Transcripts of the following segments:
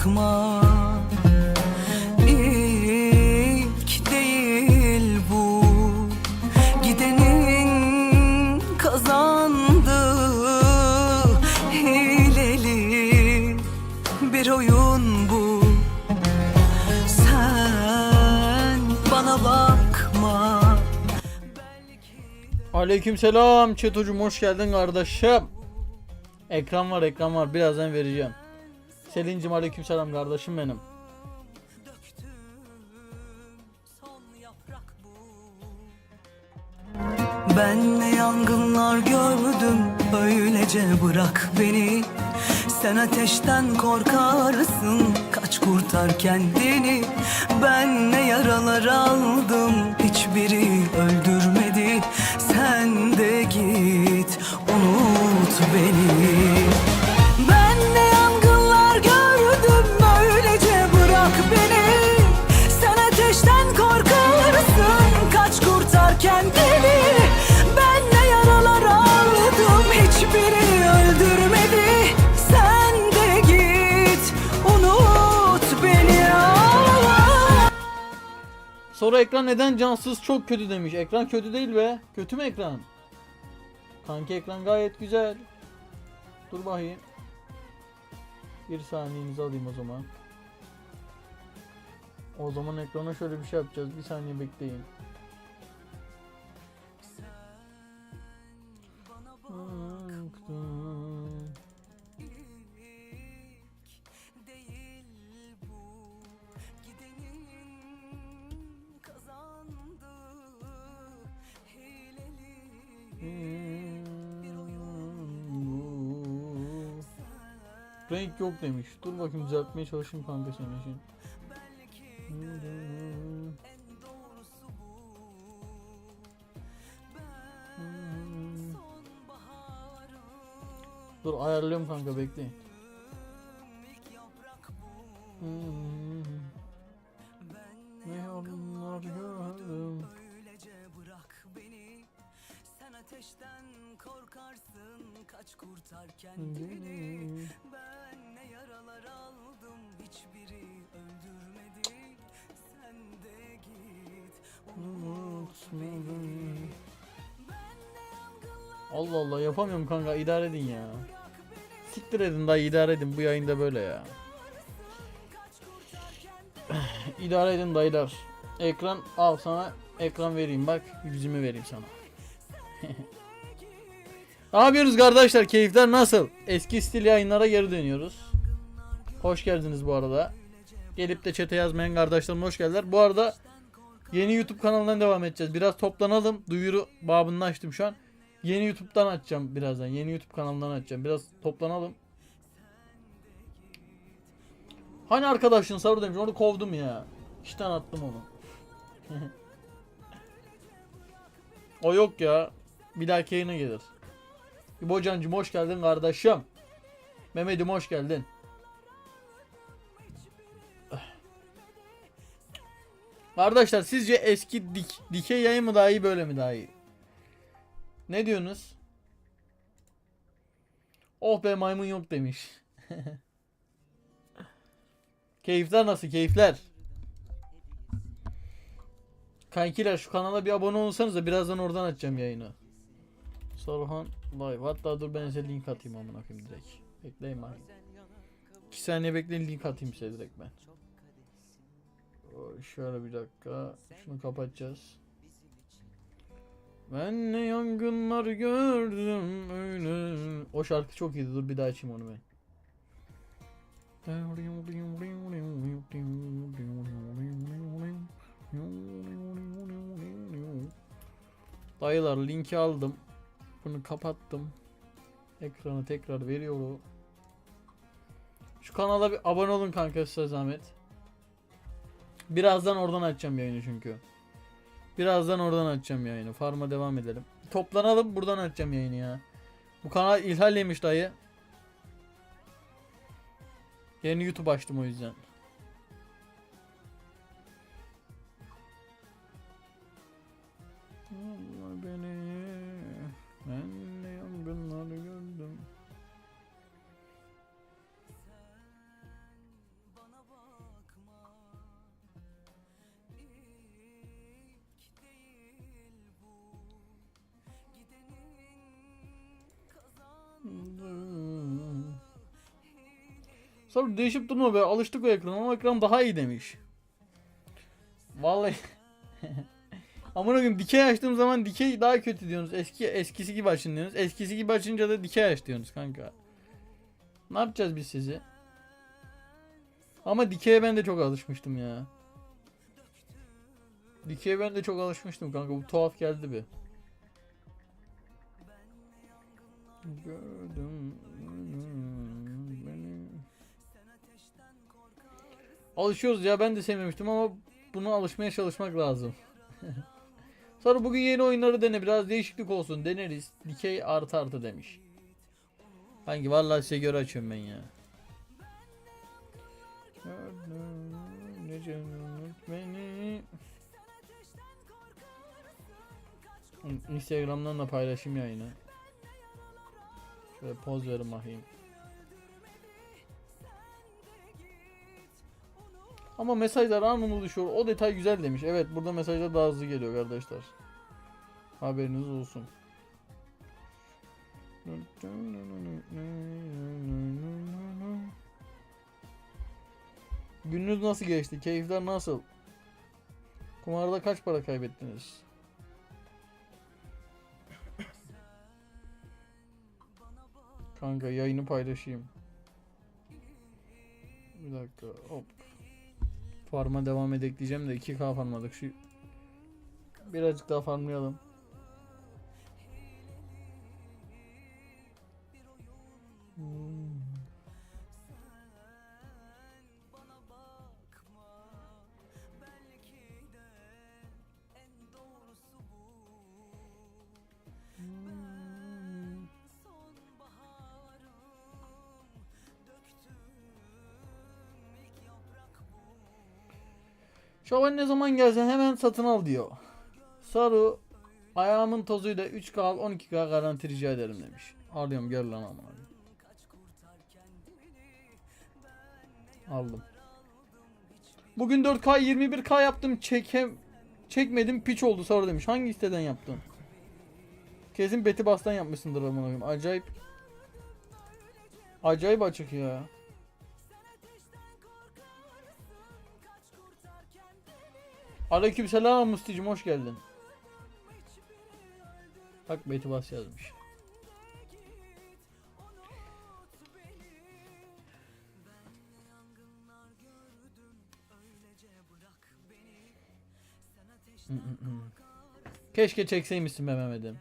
bakma. İlk değil bu. Gidenin kazandığı Hileli bir oyun bu. Sen bana bakma. Aleykümselam Çetocuğum hoş geldin kardeşim. Ekran var ekran var. Birazdan vereceğim. Selin'cim aleykümselam kardeşim benim. Ben ne yangınlar gördüm öylece bırak beni. Sen ateşten korkarsın kaç kurtar kendini. Ben ne yaralar aldım hiçbiri öldürmedi. Sen de git unut beni Sonra ekran neden cansız çok kötü demiş. Ekran kötü değil be. Kötü mü ekran? Kanki ekran gayet güzel. Dur bakayım. Bir saniyenizi alayım o zaman. O zaman ekrana şöyle bir şey yapacağız. Bir saniye bekleyin. Renk yok demiş. Dur bakayım düzeltmeye çalışayım kanka senin için. Dur ayarlıyorum kanka bekleyin. ilk idare edin ya. Siktir edin dayı idare edin bu yayında böyle ya. İdare edin dayılar. Ekran al sana ekran vereyim bak yüzümü vereyim sana. ne yapıyoruz kardeşler keyifler nasıl? Eski stil yayınlara geri dönüyoruz. Hoş geldiniz bu arada. Gelip de çete yazmayan kardeşlerim hoş geldiler. Bu arada yeni YouTube kanalından devam edeceğiz. Biraz toplanalım. Duyuru babını açtım şu an. Yeni YouTube'dan açacağım birazdan. Yeni YouTube kanalından açacağım. Biraz toplanalım. Hani arkadaşın sarı demiş onu kovdum ya. İşten attım onu. o yok ya. Bir dahaki yayına gelir. İbocancım hoş geldin kardeşim. Mehmet'im hoş geldin. Arkadaşlar sizce eski dik, dikey yayın mı daha iyi böyle mi daha iyi? Ne diyorsunuz? Oh be maymun yok demiş. Keyifler nasıl keyifler? Kankiler şu kanala bir abone olsanız da birazdan oradan açacağım yayını. Sorhan live. Hatta dur ben size link atayım amına koyayım direkt. Bekleyin bak. 2 saniye bekleyin link atayım size direkt ben. Şöyle bir dakika. Şunu kapatacağız. Ben ne yangınlar gördüm öyle. O şarkı çok iyiydi. Dur bir daha açayım onu ben. Dayılar linki aldım. Bunu kapattım. Ekranı tekrar veriyorum. Şu kanala bir abone olun kanka size zahmet. Birazdan oradan açacağım yayını çünkü. Birazdan oradan açacağım yayını. Farm'a devam edelim. Toplanalım buradan açacağım yayını ya. Bu kanal ilhal yemiş dayı. Yeni YouTube açtım o yüzden. Sonra değişip durma be alıştık o ekrana ama ekran daha iyi demiş. Vallahi Amına koyayım dikey açtığım zaman dikey daha kötü diyorsunuz. Eski eskisi gibi açın diyorsunuz. Eskisi gibi açınca da dikey aç diyorsunuz kanka. Ne yapacağız biz sizi? Ama dikeye ben de çok alışmıştım ya. Dikeye ben de çok alışmıştım kanka. Bu tuhaf geldi bir. Gördüm Alışıyoruz ya ben de sevmemiştim ama buna alışmaya çalışmak lazım. Sonra bugün yeni oyunları dene biraz değişiklik olsun deneriz. Dikey artı artı demiş. Hangi vallahi size göre açıyorum ben ya. Instagram'dan da paylaşayım yayını. Şöyle poz verin bakayım. Ama mesajlar anında düşüyor. O detay güzel demiş. Evet burada mesajlar daha hızlı geliyor arkadaşlar. Haberiniz olsun. Gününüz nasıl geçti? Keyifler nasıl? Kumarda kaç para kaybettiniz? Kanka yayını paylaşayım. Bir dakika hop. Farma devam edek diyeceğim de 2K farmladık şu Birazcık daha farmlayalım. Şaban ne zaman gelsen hemen satın al diyor. Saru ayağımın tozuyla 3K al 12K garanti rica ederim demiş. Alıyorum gel lan ama. Aldım. Bugün 4K 21K yaptım çekem çekmedim piç oldu Saru demiş. Hangi siteden yaptın? Kesin Beti Bas'tan yapmışsındır amına. Acayip Acayip açık ya. Aleykümselam Musti'cim hoş geldin. Bak Beti Bas yazmış. Keşke çekseymişsin be Mehmet'im.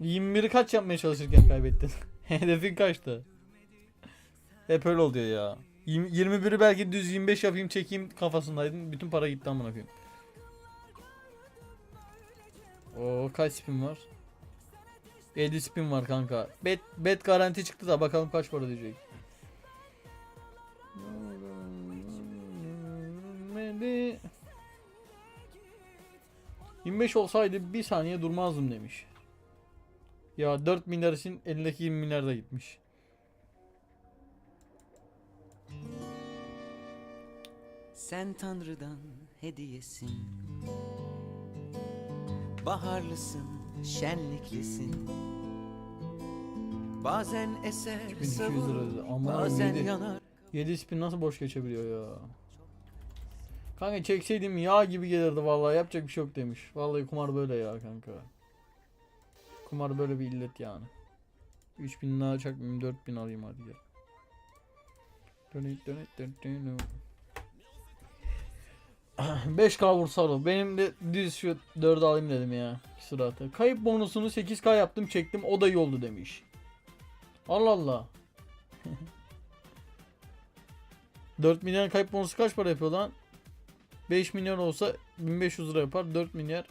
21'i kaç yapmaya çalışırken kaybettin? Hedefin kaçtı? Hep öyle oluyor ya. Yirmi- 21'i belki düz 25 yapayım çekeyim kafasındaydın. Bütün para gitti amına koyayım. Oo kaç spin var? 7 spin var kanka. Bet bet garanti çıktı da bakalım kaç para diyecek. 25 olsaydı bir saniye durmazdım demiş. Ya 4 milyar için elindeki 20 milyar da gitmiş. Sen Tanrı'dan hediyesin Baharlısın, şenliklisin Bazen eser 2200 lira. Aman bazen yedi. yanar 7 spin nasıl boş geçebiliyor ya? Kanka çekseydim yağ gibi gelirdi vallahi yapacak bir şey yok demiş. Vallahi kumar böyle ya kanka. Kumar böyle bir illet yani. 3000 daha çakmayayım 4000 alayım hadi gel. Dönüt dönüt dönüt dönüt. 5k vursalı. Benim de düz şu 4'ü alayım dedim ya. Sıratı. Kayıp bonusunu 8k yaptım çektim o da iyi oldu demiş. Allah Allah. 4 milyon kayıp bonusu kaç para yapıyor lan? 5 milyon olsa 1500 lira yapar. 4 milyar.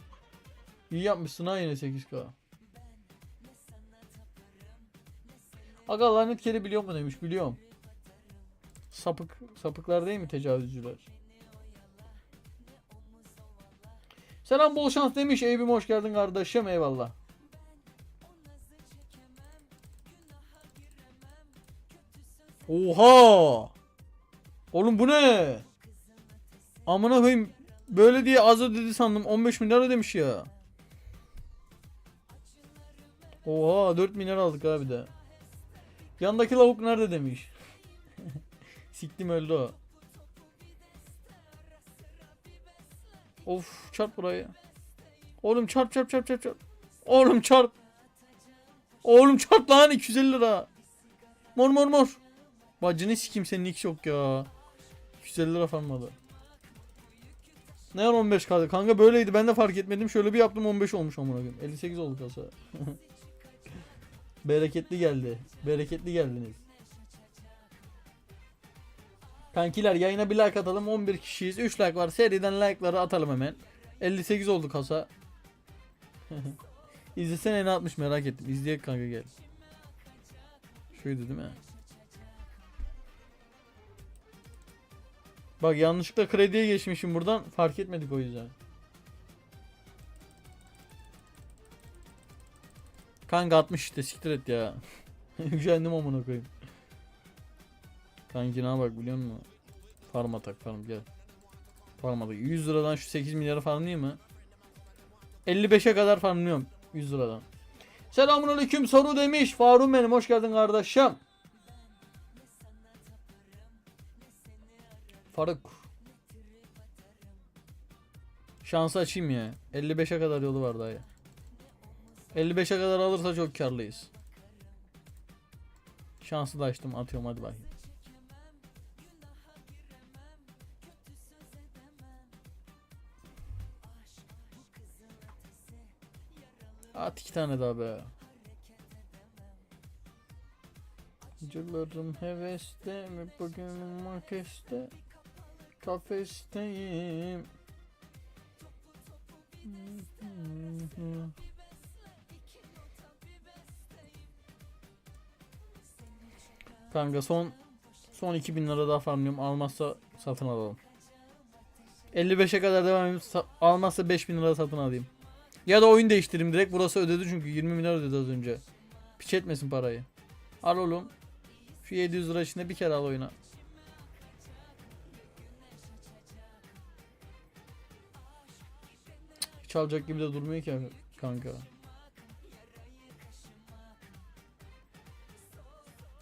İyi yapmışsın ha yine 8k. Aga lanet kere biliyor mu demiş. Biliyorum. Sapık. Sapıklar değil mi tecavüzcüler? Selam bol şans demiş. Eybim hoş geldin kardeşim. Eyvallah. Oha! Oğlum bu ne? Amına koyayım. Böyle diye az ödedi sandım. 15 milyar ödemiş ya. Oha 4 milyar aldık abi de. Yandaki lavuk nerede demiş. Siktim öldü o. Of çarp burayı. Oğlum çarp çarp çarp çarp çarp. Oğlum çarp. Oğlum çarp lan 250 lira. Mor mor mor. Bacını sikim senin hiç yok ya. 250 lira farmadı. Ne var 15 kaldı? Kanka böyleydi ben de fark etmedim. Şöyle bir yaptım 15 olmuş amına koyayım. 58 oldu kasa. Bereketli geldi. Bereketli geldiniz. Kankiler yayına bir like atalım. 11 kişiyiz. 3 like var. Seriden like'ları atalım hemen. 58 oldu kasa. İzlesene ne atmış merak ettim. İzleyek kanka gel. Şuydu değil mi? Bak yanlışlıkla krediye geçmişim buradan. Fark etmedik o yüzden. Kanka 60 işte siktir et ya. Üşendim amına koyayım. Kanki ne bak biliyor musun? Farm atak farm gel. Farm atak. 100 liradan şu 8 milyara farmlayayım mı? 55'e kadar farmlıyorum 100 liradan. Selamun aleyküm soru demiş. Faruk benim hoş geldin kardeşim. Faruk. Şansı açayım ya. 55'e kadar yolu var daha ya. 55'e kadar alırsa çok karlıyız. Şansı da açtım atıyorum hadi bakayım. At iki tane daha be. Cırlarım heveste mi? Bugün markeste Kafesteyim. Kanka son son 2000 lira daha farmlıyorum. Almazsa satın alalım. 55'e kadar devam edeyim. Sa- almazsa 5000 lira satın alayım ya da oyun değiştireyim direkt. Burası ödedi çünkü 20 milyar ödedi az önce. Piç etmesin parayı. Al oğlum. Şu 700 lira içinde bir kere al oyuna. Hiç alacak gibi de durmuyor ki kanka.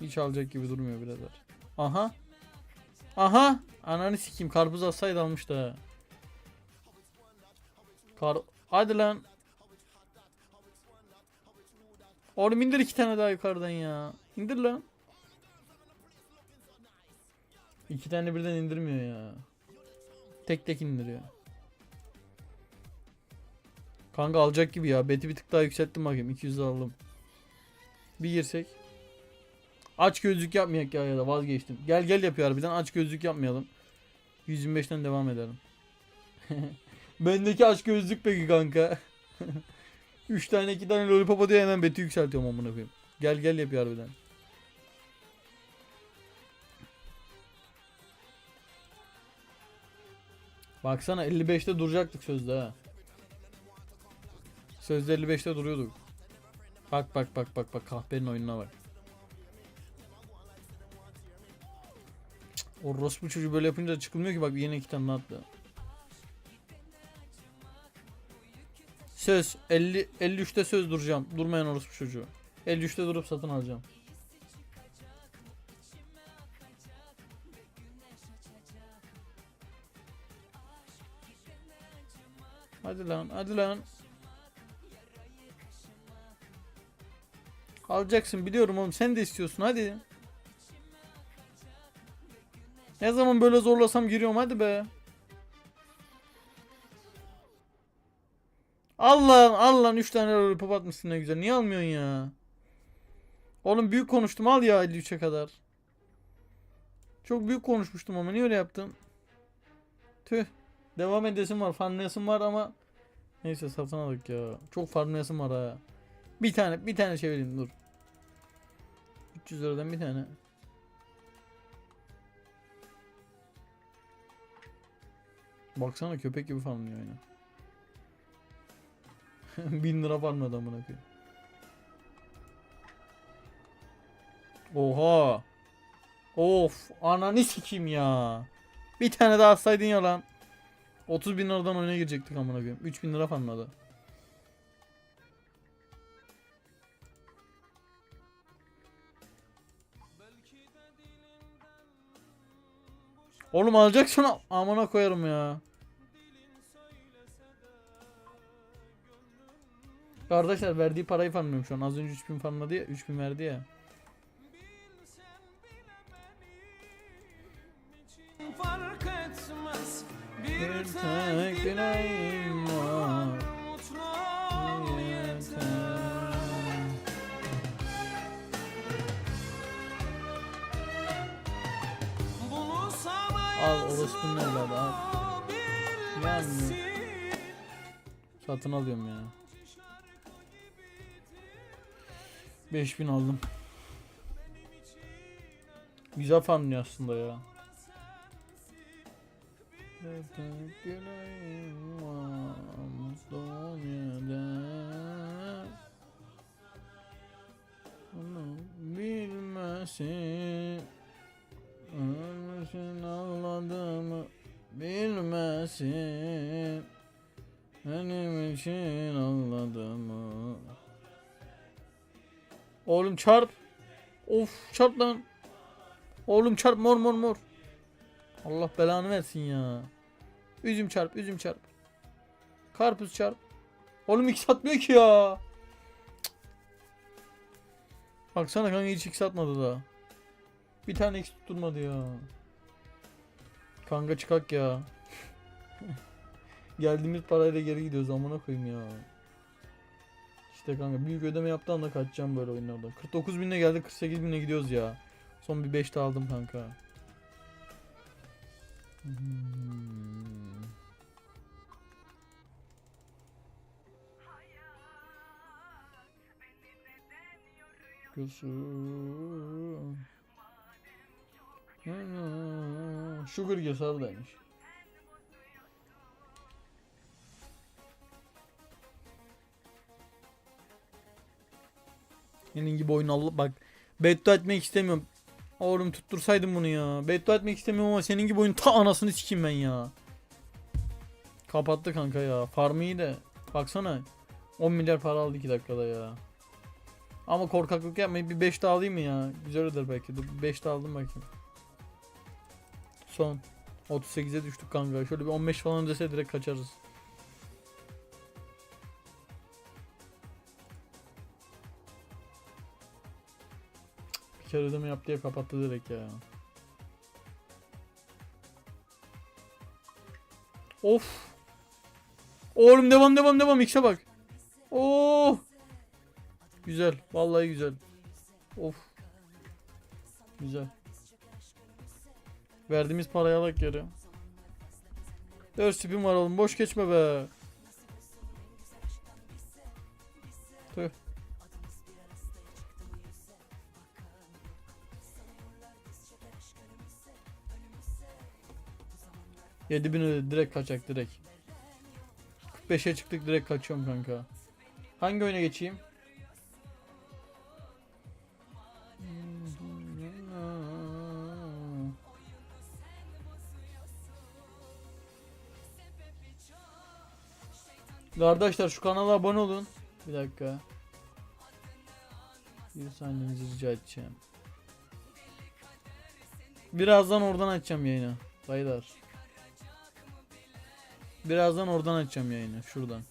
Hiç alacak gibi durmuyor birader. Aha. Aha. Ananı sikeyim karpuz alsaydı almıştı ha. Kar Hadi lan. Oğlum indir iki tane daha yukarıdan ya. İndir lan. İki tane birden indirmiyor ya. Tek tek indiriyor. Kanka alacak gibi ya. Beti bir tık daha yükselttim bakayım. 200 aldım. Bir girsek. Aç gözlük yapmayak ya ya da vazgeçtim. Gel gel yapıyor harbiden aç gözlük yapmayalım. 125'ten devam edelim. Bendeki aç gözlük peki kanka. 3 tane 2 tane lollipop diye hemen beti yükseltiyorum amına koyayım. Gel gel yapıyor harbiden. Baksana 55'te duracaktık sözde ha. Sözde 55'te duruyorduk. Bak bak bak bak bak kahpenin oyununa bak. Cık, O orospu çocuğu böyle yapınca çıkılmıyor ki bak yine iki tane attı. Söz 50 53'te söz duracağım. Durmayan orospu çocuğu. 53'te durup satın alacağım. Hadi lan, hadi lan. Alacaksın biliyorum oğlum. Sen de istiyorsun hadi. Ne zaman böyle zorlasam giriyorum hadi be. Allah Allah 3 tane lollipop atmışsın ne güzel. Niye almıyorsun ya? Oğlum büyük konuştum al ya 53'e kadar. Çok büyük konuşmuştum ama niye öyle yaptın? Tüh. Devam edesim var. Farmlayasım var ama neyse satın aldık ya. Çok farmlayasım var ha. Bir tane bir tane çevireyim dur. 300 liradan bir tane. Baksana köpek gibi farmlıyor oyunu. 1000 lira farmladı amına koyayım. Oha. Of ananı sikeyim ya. Bir tane daha atsaydın ya lan. 30 bin liradan oyuna girecektik amına koyayım. 3000 lira farmladı. Oğlum alacaksın amına koyarım ya. Kardeşler verdiği parayı farmlıyorum şu an. Az önce 3000 farmladı ya. 3000 verdi ya. Fark etmez Bir tek dileğim var. Mutlu yeter Bunu sana Al orospunun evladı al. yazmabilmesin. Satın alıyorum ya. 5000 aldım. Güzel farmlıyor aslında ya. Bilmesin ağladığımı bilmesin Benim için ağladığımı Oğlum çarp. Of çarp lan. Oğlum çarp mor mor mor. Allah belanı versin ya. Üzüm çarp üzüm çarp. Karpuz çarp. Oğlum x atmıyor ki ya. Cık. Baksana kanka hiç x atmadı da. Bir tane x tutturmadı ya. Kanka çıkak ya. Geldiğimiz parayla geri gidiyoruz amına koyayım ya İşte kanka büyük ödeme yaptı anda kaçacağım böyle oyunlardan 49 binle geldik 48 binle gidiyoruz ya Son bir 5 de aldım kanka Hmm. Hmm, Sugar Gesar'daymış. Senin gibi oyun Allah bak beddua etmek istemiyorum. Oğlum tuttursaydım bunu ya. Beddua etmek istemiyorum ama senin gibi oyun ta anasını sikeyim ben ya. Kapattı kanka ya. Farmı iyi de. Baksana. 10 milyar para aldı 2 dakikada ya. Ama korkaklık yapmayıp bir 5 daha alayım mı ya? Güzel öder belki. Dur 5 daha aldım bakayım. Son. 38'e düştük kanka. Şöyle bir 15 falan dese direkt kaçarız. Kere ödeme yaptı diye kapattı direkt ya. Of. Oğlum devam devam devam X'e bak. Oh. Güzel. Vallahi güzel. Of. Güzel. Verdiğimiz parayı alak geri. 4 spin var oğlum. Boş geçme be. 7000 ödedi direkt kaçak direkt. 45'e çıktık direkt kaçıyorum kanka. Hangi oyuna geçeyim? Kardeşler şu kanala abone olun. Bir dakika. Bir saniyenizi rica edeceğim. Birazdan oradan açacağım yayını. Baylar. Birazdan oradan açacağım yayını. Şuradan.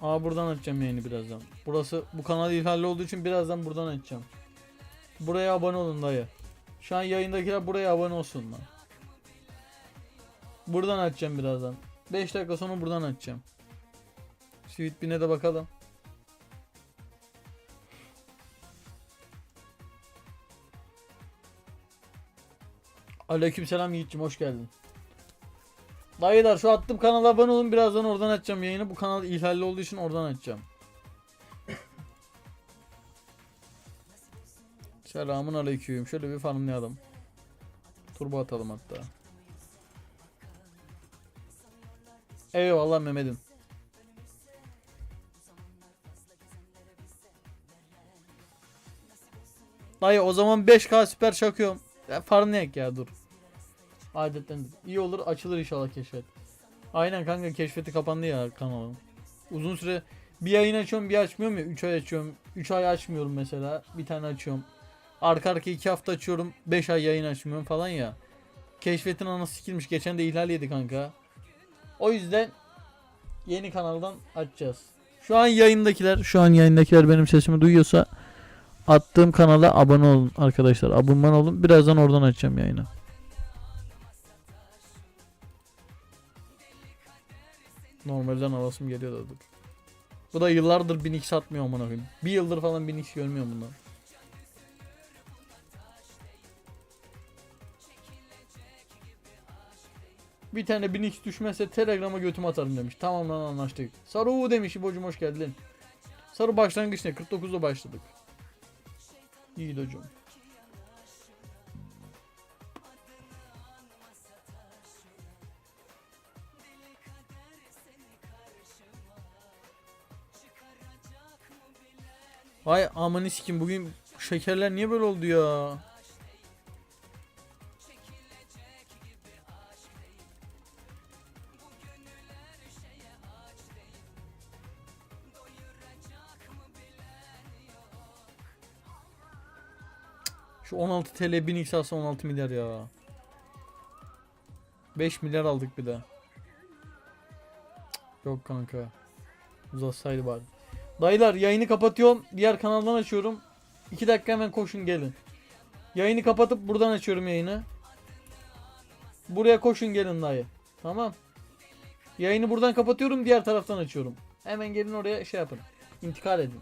Aa buradan açacağım yayını birazdan. Burası bu kanal ihlalli olduğu için birazdan buradan açacağım. Buraya abone olun dayı. Şu an yayındakiler buraya abone olsunlar. Buradan açacağım birazdan. 5 dakika sonra buradan açacağım. Sweet Bean'e de bakalım. Aleykümselam Yiğit'cim hoş geldin. Dayılar şu attım kanala abone olun birazdan oradan açacağım yayını. Bu kanal ihlalli olduğu için oradan açacağım. Selamun aleyküm. Şöyle bir farmlayalım. Turbo atalım hatta. Eyvallah Mehmet'im. Dayı o zaman 5K süper çakıyorum. Ya farmlayak ya dur. Adetten iyi olur açılır inşallah keşfet. Aynen kanka keşfeti kapandı ya kanalım. Uzun süre bir yayın açıyorum bir açmıyorum ya 3 ay açıyorum. 3 ay açmıyorum mesela. Bir tane açıyorum. Arka arka 2 hafta açıyorum. 5 ay yayın açmıyorum falan ya. Keşfetin anası sikilmiş. Geçen de ihlal yedi kanka. O yüzden yeni kanaldan açacağız. Şu an yayındakiler, şu an yayındakiler benim sesimi duyuyorsa attığım kanala abone olun arkadaşlar. Abone olun. Birazdan oradan açacağım yayını. Normalden alasım geliyor da. Bu da yıllardır 1000x satmıyor amına koyayım. Bir yıldır falan 1000x görmüyorum bundan. Bir tane 1000x düşmezse Telegram'a götümü atarım demiş. Tamam lan anlaştık. Saru demiş İbo'cum hoş geldin. Sarı başlangıç ne? 49'da başladık. İyi hocam. Vay amanı sikim bugün şekerler niye böyle oldu ya? Şu 16 TL 1000x alsa 16 milyar ya. 5 milyar aldık bir de. Yok kanka. Uzatsaydı bari. Dayılar yayını kapatıyorum. Diğer kanaldan açıyorum. 2 dakika hemen koşun gelin. Yayını kapatıp buradan açıyorum yayını. Buraya koşun gelin dayı. Tamam. Yayını buradan kapatıyorum diğer taraftan açıyorum. Hemen gelin oraya şey yapın. İntikal edin.